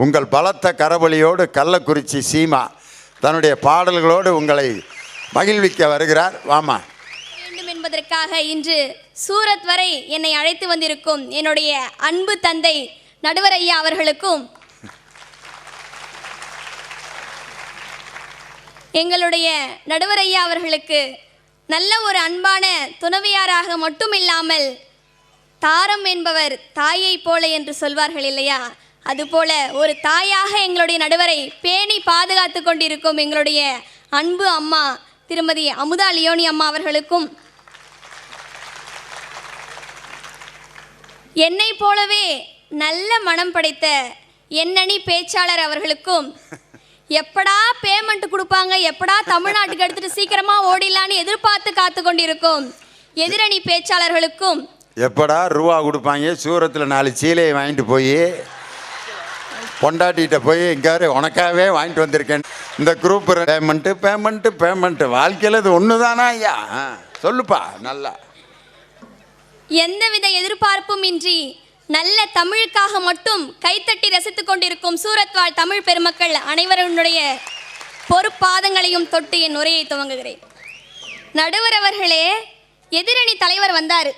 உங்கள் பலத்த கரவொலியோடு கள்ளக்குறிச்சி சீமா தன்னுடைய பாடல்களோடு உங்களை மகிழ்விக்க வருகிறார். வாமா. வேண்டும் என்பதற்காக இன்று சூரத் வரை என்னை அழைத்து வந்திருக்கும் என்னுடைய அன்பு தந்தை நடுவர் ஐயா அவர்களுக்கும் எங்களுடைய நடுவர் ஐயா அவர்களுக்கு நல்ல ஒரு அன்பான துணவியாராக மட்டும் இல்லாமல் தாரம் என்பவர் தாயை போல என்று சொல்வார்கள் இல்லையா? அதுபோல ஒரு தாயாக எங்களுடைய நடுவரை பேணி பாதுகாத்து கொண்டிருக்கும் எங்களுடைய அன்பு அம்மா திருமதி அமுதா லியோனி அம்மா அவர்களுக்கும் என்னை போலவே நல்ல மனம் படைத்த எண்ணணி பேச்சாளர் அவர்களுக்கும் எப்படா பேமெண்ட் கொடுப்பாங்க எப்படா தமிழ்நாட்டுக்கு எடுத்துட்டு சீக்கிரமா ஓடிடலான்னு எதிர்பார்த்து காத்து கொண்டிருக்கும் எதிரணி பேச்சாளர்களுக்கும் எப்படா ரூபா கொடுப்பாங்க சூரத்தில் நாலு சீலையை வாங்கிட்டு போய் பொண்டாட்டிகிட்ட போய் எங்கேயாரு உனக்காகவே வாங்கிட்டு வந்திருக்கேன். இந்த குரூப் பேமெண்ட்டு பேமெண்ட்டு பேமெண்ட்டு வாழ்க்கையில் இது ஒன்று தானா ஐயா சொல்லுப்பா நல்லா. எந்தவித எதிர்பார்ப்பும் இன்றி நல்ல தமிழுக்காக மட்டும் கைத்தட்டி ரசித்துக் கொண்டிருக்கும் சூரத் வாழ் தமிழ் பெருமக்கள் அனைவருடைய பொறுப்பாதங்களையும் தொட்டு என் உரையை துவங்குகிறேன். நடுவர் அவர்களே எதிரணி தலைவர் வந்தார்.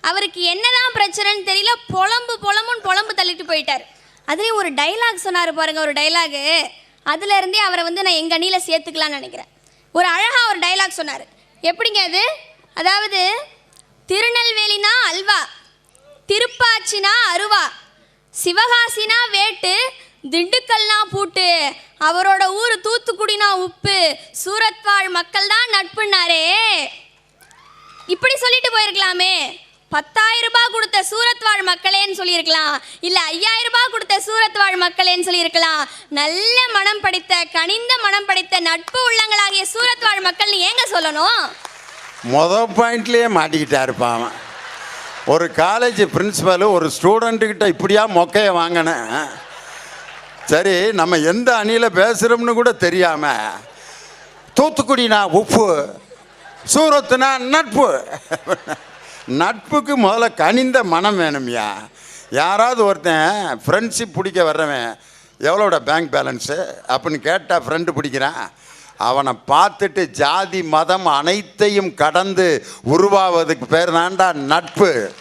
அவருக்கு என்னதான் பிரச்சனைன்னு தெரியல புலம்பு புலம்புன்னு புலம்பு தள்ளிட்டு போயிட்டார். அதுலேயும் ஒரு டைலாக் சொன்னார் பாருங்க ஒரு டைலாகு அதுலேருந்தே அவரை வந்து நான் எங்கள் அணியில் சேர்த்துக்கலாம்னு நினைக்கிறேன். ஒரு அழகாக ஒரு டைலாக் சொன்னார். எப்படிங்க அது? அதாவது திருநெல்வேலினா அல்வா திருப்பாச்சினா அருவா சிவகாசினா வேட்டு திண்டுக்கல்னா பூட்டு அவரோட ஊர் தூத்துக்குடினா உப்பு சூரத் வாழ் மக்கள் தான் நட்புன்னாரே. இப்படி சொல்லிட்டு போயிருக்கலாமே. பத்தாயிரம் ரூபாய் கொடுத்த சூரத் வாழ் மக்களேன்னு சொல்லியிருக்கலாம். இல்ல ஐயாயிரம் ரூபாய் கொடுத்த சூரத் வாழ் மக்களேன்னு சொல்லியிருக்கலாம். நல்ல மனம் படித்த கனிந்த மனம் படித்த நட்பு உள்ளங்களாகிய சூரத் வாழ் மக்கள்னு ஏங்க சொல்லணும்? மொதல் பாயிண்ட்லேயே மாட்டிக்கிட்டாருப்பா அவன். ஒரு காலேஜ் பிரின்சிபல் ஒரு ஸ்டூடெண்ட்டுக்கிட்ட இப்படியா மொக்கையை வாங்கினேன் சரி நம்ம எந்த அணியில் பேசுகிறோம்னு கூட தெரியாமல் தூத்துக்குடினா உப்பு சூரத்துனா நட்பு. நட்புக்கு முதல்ல கனிந்த மனம் வேணும்யா. யாராவது ஒருத்தன் ஃப்ரெண்ட்ஷிப் பிடிக்க வர்றவன் எவ்வளோட பேங்க் பேலன்ஸு அப்படின்னு கேட்டால் ஃப்ரெண்டு பிடிக்கிறான். அவனை பார்த்துட்டு ஜாதி மதம் அனைத்தையும் கடந்து உருவாவதுக்கு பேர் தான்டா நட்பு.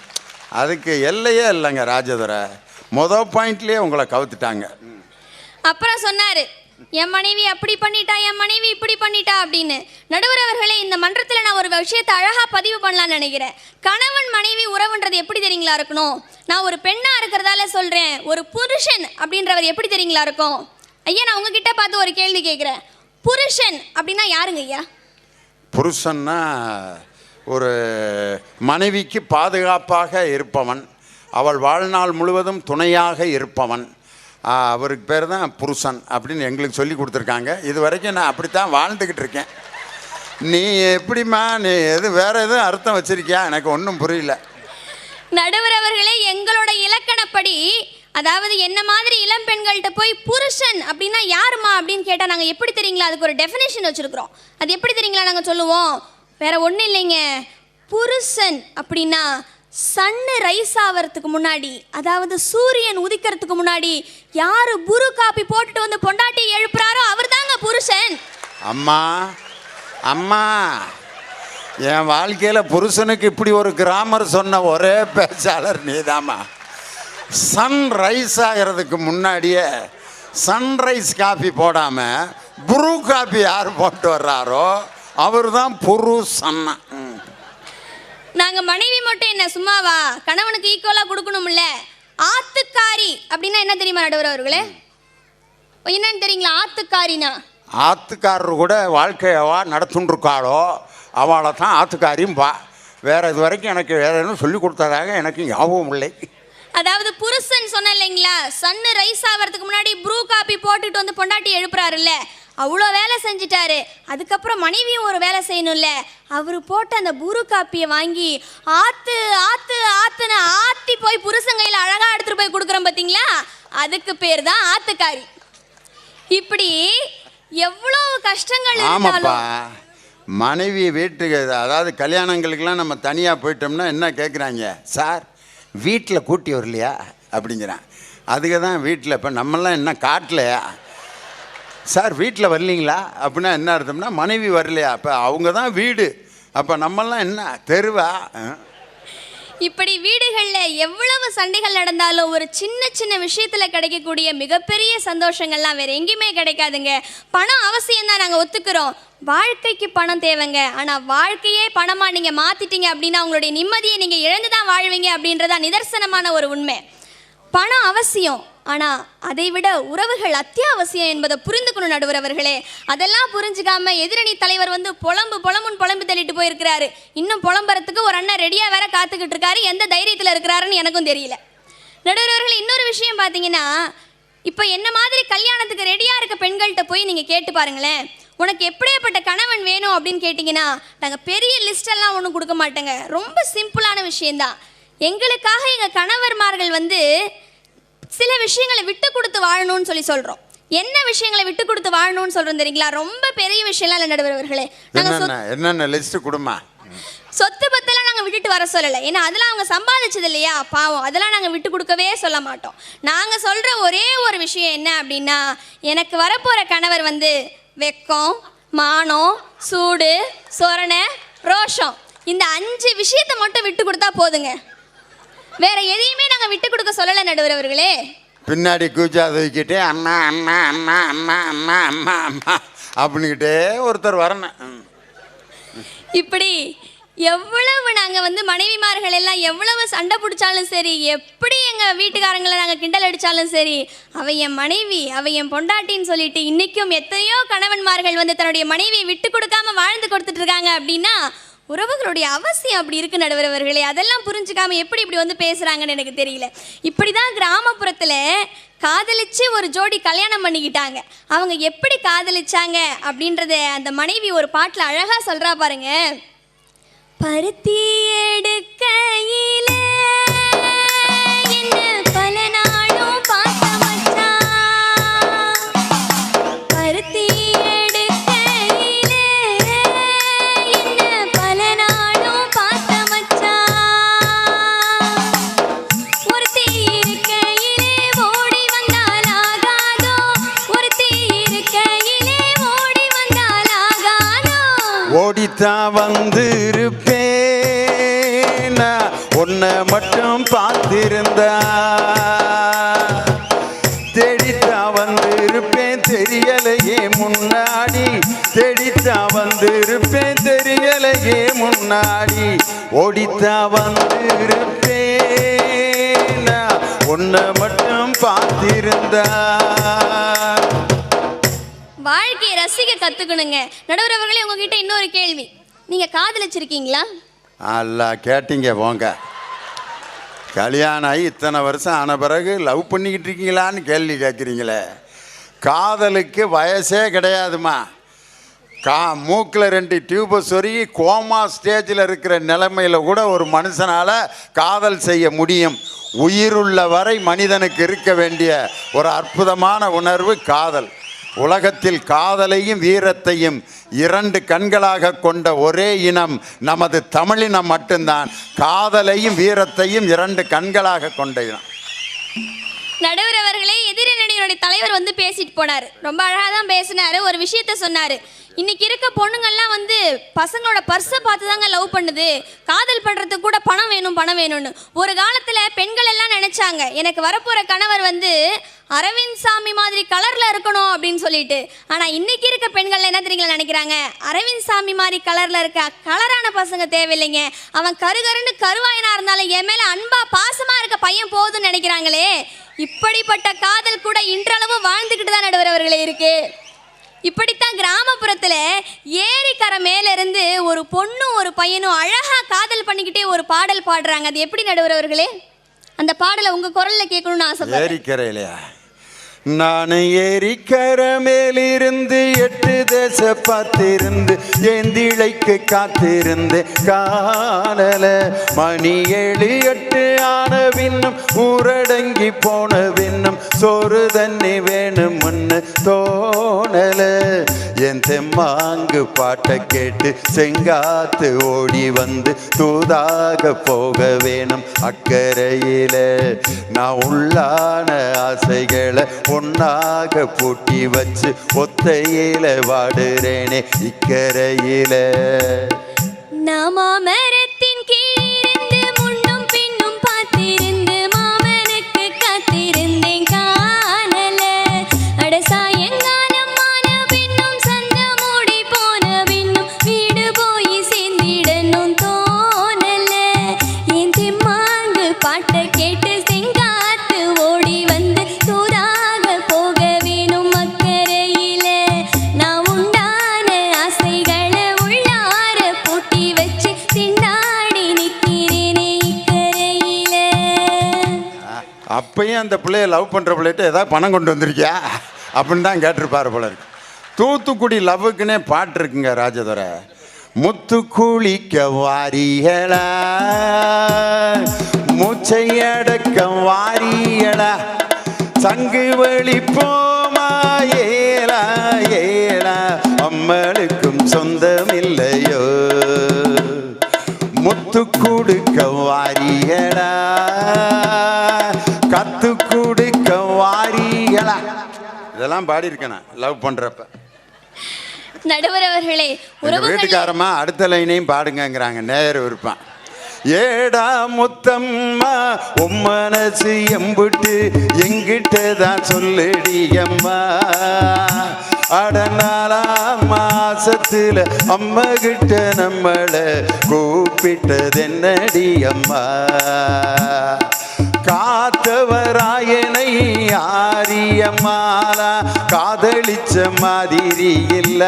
அதுக்கு எல்லையே இல்லைங்க ராஜதுரை. மொதல் பாயிண்ட்லேயே உங்களை கவுத்துட்டாங்க. அப்புறம் சொன்னார் என் மனைவி அப்படி பண்ணிட்டா என் மனைவி இப்படி பண்ணிட்டா அப்படின்னு. நடுவர் அவர்களே இந்த மன்றத்தில் நான் ஒரு விஷயத்தை அழகாக பதிவு பண்ணலாம்னு நினைக்கிறேன். கணவன் மனைவி உறவுன்றது எப்படி தெரியுங்களா இருக்கணும்? நான் ஒரு பெண்ணாக இருக்கிறதால சொல்கிறேன் ஒரு புருஷன் அப்படின்றவர் எப்படி தெரியுங்களா இருக்கும்? ஐயா நான் உங்ககிட்ட பார்த்து ஒரு கேள்வி கேட்குறேன் புருஷன் அப்படின்னா யாருங்க ஐயா? புருஷன்னா ஒரு மனைவிக்கு பாதுகாப்பாக இருப்பவன். அவள் வாழ்நாள் முழுவதும் துணையாக இருப்பவன். அவருக்கு பேர் தான் புருஷன் அப்படின்னு எங்களுக்கு சொல்லி கொடுத்துருக்காங்க. இது வரைக்கும் நான் அப்படித்தான் வாழ்ந்துக்கிட்டு இருக்கேன். நீ எப்படிம்மா நீ எது வேற எதுவும் அர்த்தம் வச்சிருக்கியா? எனக்கு ஒன்றும் புரியல. நடுவர் அவர்களே எங்களோட இலக்கணப்படி அதாவது என்ன மாதிரி இளம் பெண்கள்கிட்ட போய் புருஷன் அப்படின்னா யாருமா அப்படின்னு கேட்டால் நாங்கள் எப்படி தெரியுங்களா? அதுக்கு ஒரு டெஃபினேஷன் வச்சுருக்குறோம். அது எப்படி தெரியுங்களா நாங்கள் சொல்லுவோம்? வேற ஒன்றும் இல்லைங்க. புருஷன் அப்படின்னா சன்னு ரைஸ் ஆகிறதுக்கு முன்னாடி அதாவது சூரியன் உதிக்கிறதுக்கு முன்னாடி யார் புரு காப்பி போட்டுட்டு வந்து பொண்டாட்டி எழுப்புறாரோ அவர்தாங்க புருஷன். அம்மா அம்மா என் வாழ்க்கையில் புருஷனுக்கு இப்படி ஒரு கிராமர் சொன்ன ஒரே பேச்சாளர் நீதாம்மா. சன் ரைஸ் ஆகிறதுக்கு முன்னாடியே சன்ரைஸ் காஃபி போடாமல் புரு காஃபி யார் போட்டு வர்றாரோ அவர் தான் புருஷன் ம். நாங்க மனைவி மட்டும் என்ன சும்மாவா? கணவனுக்கு ஈக்குவலா கொடுக்கணும்ல? ஆத்துக்காரி அப்படின்னா என்ன தெரியுமா நடுவர் அவர்களே? என்னன்னு தெரியுங்களா ஆத்துக்காரினா? ஆத்துக்காரர் கூட வாழ்க்கையவா நடத்துன்ருக்காளோ அவளை தான் ஆத்துக்காரியும் பா வேற இது வரைக்கும் எனக்கு வேற எதுவும் சொல்லி கொடுத்ததாக எனக்கு ஞாபகம் இல்லை. அதாவது புருஷன் சொன்ன இல்லைங்களா சன்னு ரைஸ் ஆகிறதுக்கு முன்னாடி ப்ரூ காப்பி போட்டுட்டு வந்து பொண்டாட்டி எழுப்புறாருல்ல அவ்வளோ வேலை செஞ்சிட்டாரு. அதுக்கப்புறம் மனைவியும் ஒரு வேலை செய்யணும்ல. அவர் போட்ட அந்த புரு காப்பியை வாங்கி ஆத்து ஆத்து ஆத்துன்னு ஆத்தி போய் புருஷன் கையில் அழகா எடுத்துட்டு போய் கொடுக்குறோம் பார்த்தீங்களா அதுக்கு பேர் தான் ஆத்துக்காரி. இப்படி எவ்வளவு கஷ்டங்கள் ஆமாப்பா. இருந்தாலும் மனைவி வீட்டுக்கு அதாவது கல்யாணங்களுக்கெல்லாம் நம்ம தனியாக போயிட்டோம்னா என்ன கேட்குறாங்க சார் வீட்டில் கூட்டி வரலையா அப்படிங்கிறான். அதுக்கு தான் வீட்டில் இப்போ நம்மெல்லாம் என்ன காட்டலையா? சார் வீட்டில் வரலீங்களா? அப்படின்னா என்ன அர்த்தம்னா மனைவி வரலையா? அப்போ அவங்க தான் வீடு. அப்போ நம்மெல்லாம் என்ன தெருவா? இப்படி வீடுகளில் எவ்வளவு சண்டைகள் நடந்தாலும் ஒரு சின்ன சின்ன விஷயத்தில் கிடைக்கக்கூடிய மிகப்பெரிய சந்தோஷங்கள்லாம் வேறு எங்கேயுமே கிடைக்காதுங்க. பணம் அவசியம் தான் நாங்கள் ஒத்துக்கிறோம். வாழ்க்கைக்கு பணம் தேவைங்க. ஆனால் வாழ்க்கையே பணமாக நீங்கள் மாற்றிட்டீங்க அப்படின்னா உங்களுடைய நிம்மதியை நீங்கள் இழந்து தான் வாழ்வீங்க அப்படின்றதா நிதர்சனமான ஒரு உண்மை. பணம் அவசியம். ஆனால் அதை விட உறவுகள் அத்தியாவசியம் என்பதை புரிந்துக்கணும் நடுவர் அவர்களே அதெல்லாம் புரிஞ்சுக்காம எதிரணி தலைவர் வந்து புலம்பு புலம்புன்னு புலம்பு தள்ளிட்டு போயிருக்கிறாரு. இன்னும் புலம்புறதுக்கு ஒரு அண்ணன் ரெடியாக வேற காத்துக்கிட்டு இருக்காரு. எந்த தைரியத்தில் இருக்கிறாருன்னு எனக்கும் தெரியல. நடுவர் அவர்கள் இன்னொரு விஷயம் பார்த்தீங்கன்னா இப்போ என்ன மாதிரி கல்யாணத்துக்கு ரெடியாக இருக்க பெண்கள்கிட்ட போய் நீங்கள் கேட்டு பாருங்களேன். உனக்கு எப்படியாப்பட்ட கணவன் வேணும் அப்படின்னு கேட்டிங்கன்னா நாங்கள் பெரிய லிஸ்டெல்லாம் ஒன்றும் கொடுக்க மாட்டேங்க. ரொம்ப சிம்பிளான விஷயந்தான் எங்களுக்காக எங்கள் கணவர்மார்கள் வந்து சில விஷயங்களை விட்டு கொடுத்து வாழணும்னு சொல்லி சொல்கிறோம் என்ன விஷயங்களை விட்டு கொடுத்து வாழணும்னு சொல்கிறோம் தெரியுங்களா? ரொம்ப பெரிய விஷயம்லாம் இல்லை நடுவர்களே நாங்கள் என்னென்ன லிஸ்ட்டு கொடுமா? சொத்து பத்தெல்லாம் நாங்கள் விட்டுட்டு வர சொல்லலை. ஏன்னா அதெல்லாம் அவங்க சம்பாதிச்சது இல்லையா? பாவம். அதெல்லாம் நாங்கள் விட்டு கொடுக்கவே சொல்ல மாட்டோம். நாங்கள் சொல்கிற ஒரே ஒரு விஷயம் என்ன அப்படின்னா எனக்கு வரப்போகிற கணவர் வந்து வெக்கம் மானம் சூடு சொரணை ரோஷம். இந்த அஞ்சு விஷயத்தை மட்டும் விட்டு கொடுத்தா போதுங்க. வேற எதையுமே நாங்கள் விட்டு கொடுக்க சொல்லலை நடுவர் அவர்களே பின்னாடி கூச்சா தூக்கிட்டு அம்மா அம்மா அம்மா அம்மா அம்மா அம்மா அம்மா அப்படின்னுக்கிட்டே ஒருத்தர் வரணும். இப்படி எவ்வளவு நாங்கள் வந்து மனைவிமார்கள் எல்லாம் எவ்வளவு சண்டை பிடிச்சாலும் சரி எப்படி எங்கள் வீட்டுக்காரங்களை நாங்கள் கிண்டல் அடித்தாலும் சரி அவ என் மனைவி அவ என் பொண்டாட்டின்னு சொல்லிட்டு இன்றைக்கும் எத்தனையோ கணவன்மார்கள் வந்து தன்னுடைய மனைவியை விட்டு கொடுக்காம வாழ்ந்து கொடுத்துட்டு இருக்காங்க அப்படின்னா உறவுகளுடைய அவசியம் அப்படி இருக்கு நடுவர் அவர்களே அதெல்லாம் புரிஞ்சுக்காம எப்படி இப்படி வந்து பேசுறாங்கன்னு எனக்கு தெரியல. இப்படிதான் கிராமப்புறத்துல காதலிச்சு ஒரு ஜோடி கல்யாணம் பண்ணிக்கிட்டாங்க. அவங்க எப்படி காதலிச்சாங்க அப்படின்றத அந்த மனைவி ஒரு பாட்டில் அழகா சொல்றா பாருங்க. பருத்தி எடுக்கையிலே ஓடித்தா வந்திருப்பேன். உன்னை மட்டும் பார்த்திருந்தா தேடித்தான் வந்திருப்பேன் தெரியலையே முன்னாடி. தேடித்தான் வந்திருப்பேன் தெரியலையே முன்னாடி. ஓடித்தா வந்திருப்பேன். உன்னை மட்டும் பார்த்திருந்தா ரசிக்க கத்துக்கணுங்க. நடுவர் அவர்களே உங்ககிட்ட இன்னொரு கேள்வி. நீங்க காதலிச்சிருக்கீங்களா? அல்ல கேட்டீங்க போங்க. கல்யாணம் ஆகி இத்தனை வருஷம் ஆன பிறகு லவ் பண்ணிக்கிட்டு இருக்கீங்களான்னு கேள்வி கேட்குறீங்களே. காதலுக்கு வயசே கிடையாதுமா. கா மூக்கில் ரெண்டு டியூபை சொருகி கோமா ஸ்டேஜில் இருக்கிற நிலைமையில் கூட ஒரு மனுஷனால் காதல் செய்ய முடியும். உயிருள்ள வரை மனிதனுக்கு இருக்க வேண்டிய ஒரு அற்புதமான உணர்வு காதல். உலகத்தில் காதலையும் வீரத்தையும் இரண்டு கண்களாக கொண்ட ஒரே இனம் நமது தமிழினம் மட்டும்தான். காதலையும் வீரத்தையும் இரண்டு கண்களாக கொண்ட இனம். நடுவர் அவர்களே எதிரணியினுடைய தலைவர் வந்து பேசிட்டு போனார். ரொம்ப அழகாக தான் பேசினாரு ஒரு விஷயத்த சொன்னாரு. இன்னைக்கு இருக்க பொண்ணுங்கள்லாம் வந்து பசங்களோட பர்ஸை பார்த்து தாங்க லவ் பண்ணுது. காதல் பண்ணுறதுக்கு கூட பணம் வேணும் பணம் வேணும்னு. ஒரு காலத்தில் பெண்கள் எல்லாம் நினைச்சாங்க. எனக்கு வரப்போகிற கணவர் வந்து அரவிந்த் சாமி மாதிரி கலரில் இருக்கணும் அப்படின்னு சொல்லிட்டு. ஆனால் இன்னைக்கு இருக்க பெண்கள் என்ன தெரியுங்களா நினைக்கிறாங்க? அரவிந்த் சாமி மாதிரி கலரில் இருக்க கலரான பசங்க தேவையில்லைங்க. அவன் கருகருன்னு கருவாயனாக இருந்தாலும் என் மேலே அன்பா பாசமாக இருக்க பையன் போதும்னு நினைக்கிறாங்களே. இப்படிப்பட்ட காதல் கூட இன்றளவும் வாழ்ந்துக்கிட்டு தான் நடுவர் அவர்களே இருக்கு. இப்படித்தான் கிராமப்புறத்துல ஏரிக்கரை மேல இருந்து ஒரு பொண்ணும் ஒரு பையனும் அழகா காதல் பண்ணிக்கிட்டே ஒரு பாடல் பாடுறாங்க. அது எப்படி நடுவரவர்களே அந்த பாடலை உங்க குரல்ல கேட்கணும்னு ஆசைப்படுறேன். ஏரிக்கரையிலையா? நான் ஏரிக்கரமேலிருந்து எட்டு தேச பார்த்திருந்து ஏந்திழைக்கு காத்திருந்து காணல. மணி ஏழு எட்டு ஆன விண்ணம் ஊரடங்கி போன விண்ணம் சோறு தண்ணி வேணும்னு தோணல. என் தெம்மாங்கு பாட்டை கேட்டு செங்காத்து ஓடி வந்து தூதாக போக வேணும் அக்கறையில. நான் உள்ளான ஆசைகளை பொன்னாக பூட்டி வச்சு ஒத்தையில வாடுறேனே இக்கரையில. நாமா அந்த பிள்ளைய லவ் பண்ணுற பிள்ளைகிட்ட ஏதாவது பணம் கொண்டு வந்திருக்கியா? அப்படின்னு தான் கேட்டிருப்பார் போல இருக்கு. தூத்துக்குடி லவ்வுக்குன்னே பாட்டு இருக்குங்க ராஜதுரை. முத்து குளிக்க வாரியலா மூச்சை அடக்க வாரியலா சங்கு வழி போமா ஏலா ஏலா அம்மளுக்கும் சொந்தம் இல்லையோ முத்து கொடுக்க வாரியடா கத்து வாரியடா இதெல்லாம் பாடியிருக்கேன்? நான் லவ் பண்றப்ப. நடுவர் அவர்களே வீட்டுக்காரமா அடுத்த லைனையும் பாடுங்கங்கிறாங்க. நேயர் விருப்பம். ஏடா முத்தம்மா உன் மனசு எம்புட்டு எங்கிட்ட தான் சொல்லுடி அம்மா. அடநாளாம் மாசத்துல அம்மா கிட்ட நம்மள கூப்பிட்டதென்னடி அம்மா. காத்தவராயனை மாலா. காதலிச்ச மாதிரி இல்ல.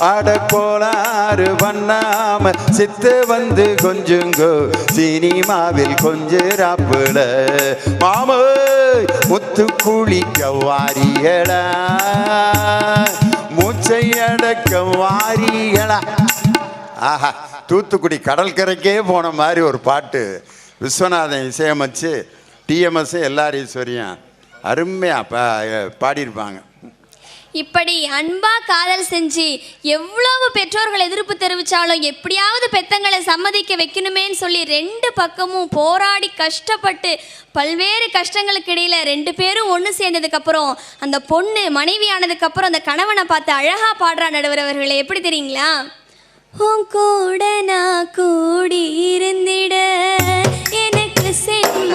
அடக்கோளாறு பண்ணாம சித்து வந்து கொஞ்சுங்கோ. சினிமாவில் கொஞ்ச ராப்புல மாம முத்து குளிக்க வாரியடா மூச்சை அடக்க வாரியடா ஆஹா தூத்துக்குடி கடற்கரைக்கே போன மாதிரி ஒரு பாட்டு. விஸ்வநாதன் இசையமைச்சு டிஎம்எஸ் எல்லார் ஈஸ்வரியும் அருமையாக பா பாடியிருப்பாங்க. இப்படி அன்பா காதல் செஞ்சு எவ்வளவு பெற்றோர்கள் எதிர்ப்பு தெரிவித்தாலும் எப்படியாவது பெத்தங்களை சம்மதிக்க வைக்கணுமேன்னு சொல்லி ரெண்டு பக்கமும் போராடி கஷ்டப்பட்டு பல்வேறு கஷ்டங்களுக்கு இடையில ரெண்டு பேரும் ஒன்று சேர்ந்ததுக்கப்புறம் அந்த பொண்ணு மனைவி ஆனதுக்கப்புறம் அந்த கணவனை பார்த்து அழகா பாடுறா நடுவர் அவர்களை. எப்படி தெரியுங்களா? உன் கூட நான் கூடி இருந்திட எனக்கு சென்மம்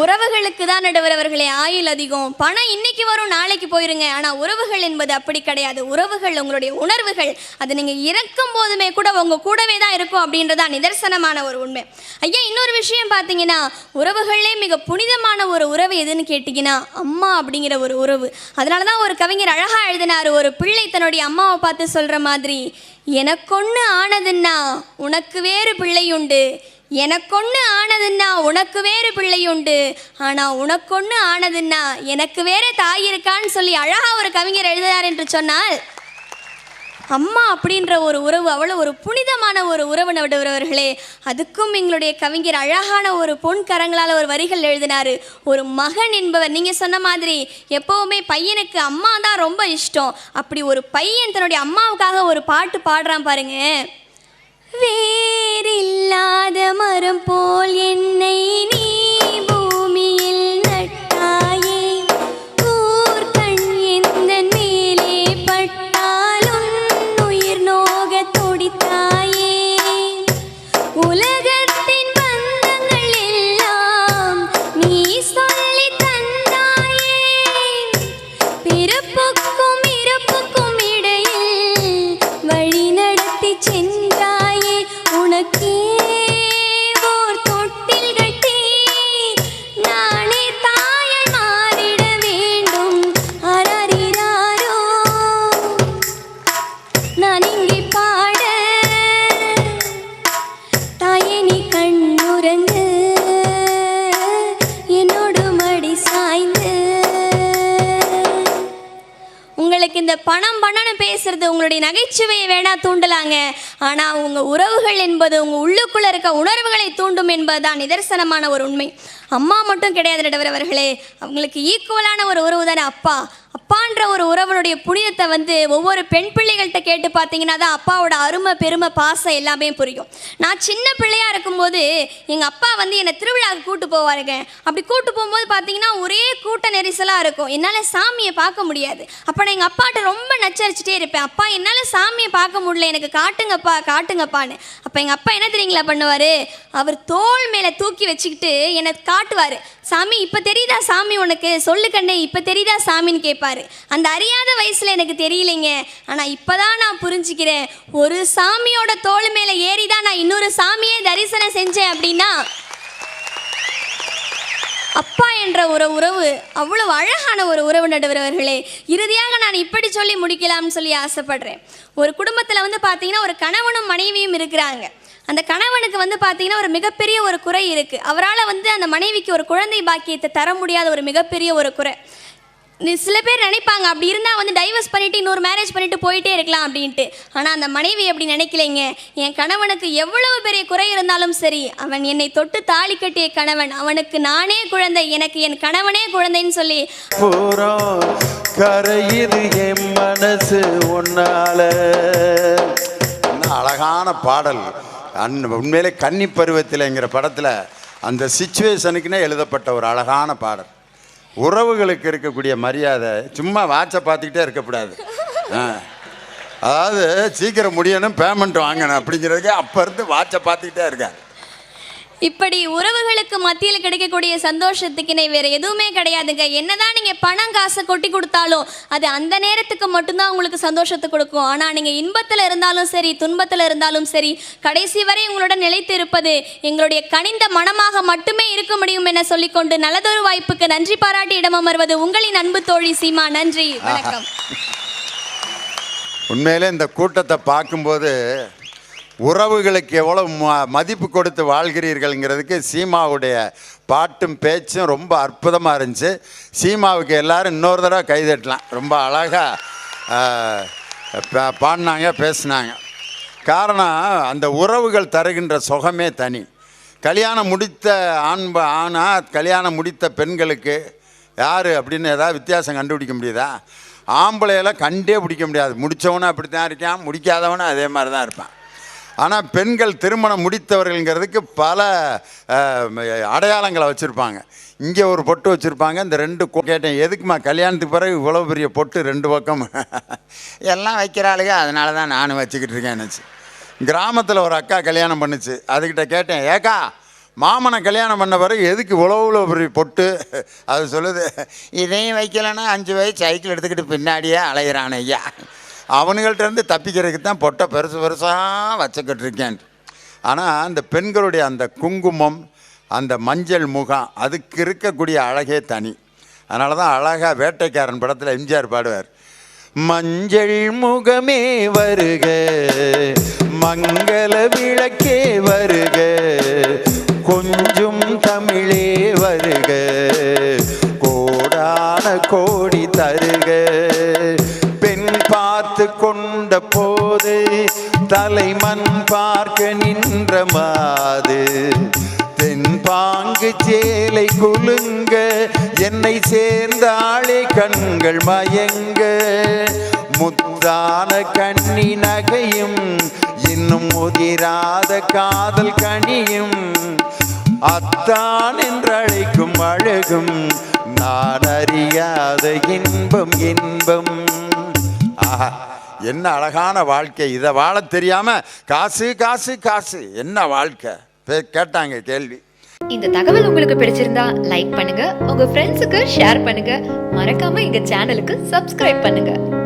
உறவுகளுக்கு தான் நடுவரவர்களே ஆயுள் அதிகம். பணம் இன்னைக்கு வரும் நாளைக்கு போயிருங்க. ஆனால் உறவுகள் என்பது அப்படி கிடையாது. உறவுகள் உங்களுடைய உணர்வுகள். அது நீங்கள் இறக்கும் போதுமே கூட உங்கள் கூடவே தான் இருக்கும் அப்படின்றதா நிதர்சனமான ஒரு உண்மை. ஐயா இன்னொரு விஷயம் பார்த்தீங்கன்னா உறவுகளே மிக புனிதமான ஒரு உறவு எதுன்னு கேட்டிங்கன்னா அம்மா அப்படிங்கிற ஒரு உறவு. அதனால தான் ஒரு கவிஞர் அழகாக எழுதினார் ஒரு பிள்ளை தன்னுடைய அம்மாவை பார்த்து சொல்கிற மாதிரி எனக்கொன்று ஆனதுன்னா உனக்கு வேறு பிள்ளை உண்டு. எனக்கொன்று ஆனதுன்னா உனக்கு வேறு பிள்ளை உண்டு ஆனால் உனக்கொன்று ஆனதுன்னா எனக்கு வேற தாய் இருக்கான்னு சொல்லி அழகாக ஒரு கவிஞர் எழுதுகிறார் என்று சொன்னால் அம்மா அப்படின்ற ஒரு உறவு அவ்வளோ ஒரு புனிதமான ஒரு உறவு நடுவர்களே அதுக்கும் எங்களுடைய கவிஞர் அழகான ஒரு பொன் கரங்களால் ஒரு வரிகள் எழுதினார். ஒரு மகன் என்பவர் நீங்கள் சொன்ன மாதிரி எப்போவுமே பையனுக்கு அம்மா தான் ரொம்ப இஷ்டம். அப்படி ஒரு பையன் தன்னுடைய அம்மாவுக்காக ஒரு பாட்டு பாடுறான் பாருங்கள் வேறில்லாத மரம் போல் என்னை நீ பூமியில் உங்களுடைய நகைச்சுவையை வேணா தூண்டலாங்க. ஆனா உங்க உறவுகள் என்பது உங்க உள்ளுக்குள்ள இருக்க உணர்வுகளை தூண்டும் என்பதுதான் நிதர்சனமான ஒரு உண்மை. அம்மா மட்டும் கிடையாது நடுவர் அவர்களே. அவங்களுக்கு ஈக்குவலான ஒரு உறவு தானே அப்பா. அப்பான்ற ஒரு உறவனுடைய புனிதத்தை வந்து ஒவ்வொரு பெண் பிள்ளைகள்கிட்ட கேட்டு பார்த்தீங்கன்னா தான் அப்பாவோட அருமை பெருமை பாசம் எல்லாமே புரியும். நான் சின்ன பிள்ளையாக இருக்கும்போது எங்கள் அப்பா வந்து என்னை திருவிழாவுக்கு கூட்டு போவாருங்க. அப்படி கூட்டு போகும்போது பார்த்தீங்கன்னா ஒரே கூட்ட நெரிசலாக இருக்கும். என்னால் சாமியை பார்க்க முடியாது. அப்போ நான் எங்கள் அப்பாட்ட ரொம்ப நச்சரிச்சிட்டே இருப்பேன். அப்பா என்னால் சாமியை பார்க்க முடியல. எனக்கு காட்டுங்கப்பா காட்டுங்கப்பான்னு. அப்போ எங்கள் அப்பா என்ன தெரியுங்களா பண்ணுவார்? அவர் தோள் மேலே தூக்கி வச்சுக்கிட்டு என்னை காட்டுவார். சாமி இப்போ தெரியுதா சாமி உனக்கு? சொல்லு கண்ணே இப்போ தெரியுதா சாமின்னு கேட்பேன் கேட்பாரு. அந்த அறியாத வயசில் எனக்கு தெரியலைங்க. ஆனால் இப்போ தான் நான் புரிஞ்சுக்கிறேன். ஒரு சாமியோட தோல் மேலே ஏறி தான் நான் இன்னொரு சாமியே தரிசனம் செஞ்சேன் அப்படின்னா அப்பா என்ற ஒரு உறவு அவ்வளவு அழகான ஒரு உறவு நடுவர்களே இறுதியாக நான் இப்படி சொல்லி முடிக்கலாம்னு சொல்லி ஆசைப்படுறேன். ஒரு குடும்பத்தில் வந்து பார்த்தீங்கன்னா ஒரு கணவனும் மனைவியும் இருக்கிறாங்க. அந்த கணவனுக்கு வந்து பார்த்தீங்கன்னா ஒரு மிகப்பெரிய ஒரு குறை இருக்குது அவரால் வந்து அந்த மனைவிக்கு ஒரு குழந்தை பாக்கியத்தை தர முடியாத ஒரு மிகப்பெரிய ஒரு குறை. சில பேர் நினைப்பாங்க அப்படி இருந்தால் வந்து டைவர்ஸ் பண்ணிட்டு இன்னொரு மேரேஜ் பண்ணிட்டு போயிட்டே இருக்கலாம் அப்படின்ட்டு. ஆனால் அந்த மனைவி அப்படி நினைக்கலைங்க. என் கணவனுக்கு எவ்வளவு பெரிய குறை இருந்தாலும் சரி அவன் என்னை தொட்டு தாலி கட்டிய கணவன். அவனுக்கு நானே குழந்தை எனக்கு என் கணவனே குழந்தைன்னு சொல்லி. புறம் கரையுது என் மனசு ஒன்னால என்ன அழகான பாடல். அன் உண்மையிலே கன்னி பருவத்தில்ங்கிற படத்தில் அந்த சுச்சுவேஷனுக்குன்னே எழுதப்பட்ட ஒரு அழகான பாடல். உறவுகளுக்கு இருக்கக்கூடிய மரியாதை சும்மா வாட்சை பார்த்துக்கிட்டே இருக்கக்கூடாது ஆ. அதாவது சீக்கிரம் முடியணும் பேமெண்ட் வாங்கணும் அப்படிங்கிறதுக்கு அப்போ இருந்து வாட்சை பார்த்துக்கிட்டே இருக்கேன் இப்படி உறவுகளுக்கு மத்தியில் கிடைக்கக்கூடிய சந்தோஷத்துக்கினை வேற எதுவுமே கிடையாதுங்க. என்னதான் நீங்க பணம் காசை கொட்டி கொடுத்தாலும் அது அந்த நேரத்துக்கு மட்டும்தான் உங்களுக்கு சந்தோஷத்தை கொடுக்கும். ஆனா நீங்க இன்பத்துல இருந்தாலும் சரி துன்பத்துல இருந்தாலும் சரி கடைசி வரை உங்களுடன் நிலைத்து இருப்பது எங்களுடைய கனிந்த மனமாக மட்டுமே இருக்க முடியும் என சொல்லிக்கொண்டு நல்லதொரு வாய்ப்புக்கு நன்றி பாராட்டி இடமமர்வது உங்களின் அன்பு தோழி சீமா. நன்றி. வணக்கம். உண்மையிலே இந்த கூட்டத்தை பார்க்கும்போது உறவுகளுக்கு எவ்வளோ ம- மதிப்பு கொடுத்து வாழ்கிறீர்கள்ங்கிறதுக்கு சீமாவுடைய பாட்டும் பேச்சும் ரொம்ப அற்புதமாக இருந்துச்சு. சீமாவுக்கு எல்லாரும் இன்னொரு தடவை கைதட்டலாம் ரொம்ப அழகாக பாடினாங்க பேசினாங்க. காரணம் அந்த உறவுகள் தருகின்ற சுகமே தனி. கல்யாணம் முடித்த ஆண் ஆனால் கல்யாணம் முடித்த பெண்களுக்கு யார் அப்படின்னு ஏதாவது வித்தியாசம் கண்டுபிடிக்க முடியுதா? ஆம்பளையெல்லாம் கண்டே பிடிக்க முடியாது. முடித்தவனும் அப்படி தான் இருக்கான் முடிக்காதவனும் அதே மாதிரி தான் இருப்பான். ஆனால் பெண்கள் திருமணம் முடித்தவர்கள்ங்கிறதுக்கு பல அடையாளங்களை வச்சுருப்பாங்க. இங்கே ஒரு பொட்டு வச்சுருப்பாங்க இந்த ரெண்டு கேட்டேன் எதுக்குமா கல்யாணத்துக்கு பிறகு இவ்வளோ பெரிய பொட்டு ரெண்டு பக்கம்? எல்லாம் வைக்கிறாளுங்க அதனால தான் நானும் வச்சுக்கிட்டு இருக்கேன்னுச்சு கிராமத்தில் ஒரு அக்கா கல்யாணம் பண்ணுச்சு அதுக்கிட்ட கேட்டேன் ஏக்கா மாமனை கல்யாணம் பண்ண பிறகு எதுக்கு இவ்வளோ இவ்வளோ பெரிய பொட்டு? அது சொல்லுது இதையும் வைக்கலைன்னா அஞ்சு வயசு சைக்கிள் எடுத்துக்கிட்டு பின்னாடியே அலையிறான் ஐயா. அவனுங்கள்ட்ட இருந்து தப்பிக்கிறதுக்கு தான் பொட்டை பெருசு பெருசாக வச்சுக்கிட்டு இருக்கேன். ஆனால் அந்த பெண்களுடைய அந்த குங்குமம் அந்த மஞ்சள் முகம் அதுக்கு இருக்கக்கூடிய அழகே தனி. அதனால தான் அழகாக வேட்டைக்காரன் படத்தில் எம்ஜிஆர் பாடுவார். மஞ்சள் முகமே வருக மங்கள விளக்கே வருக கொஞ்சம் தமிழே வருக கோடான கோடி தருக பார்த்து கொண்ட போது தலைமண் பார்க்க நின்ற மாது. தென்பாங்கு சேலை குலுங்க என்னை சேர்ந்த ஆளே கண்கள் மயங்க. முத்தான கண்ணி நகையும் இன்னும் முதிராத காதல் கனியும் அத்தான் என்றழைக்கும் அழகும். நான் அறியாத இன்பம் இன்பம். ஆஹா என்ன அழகான வாழ்க்கை. இதை வாழ தெரியாம காசு காசு காசு. என்ன வாழ்க்கை? கேட்டாங்க கேள்வி. இந்த தகவல் உங்களுக்கு பிடிச்சிருந்தா லைக் பண்ணுங்க. உங்க ஃப்ரெண்ட்ஸுக்கு ஷேர் பண்ணுங்க. மறக்காம எங்க சேனலுக்கு சப்ஸ்கிரைப் பண்ணுங்க.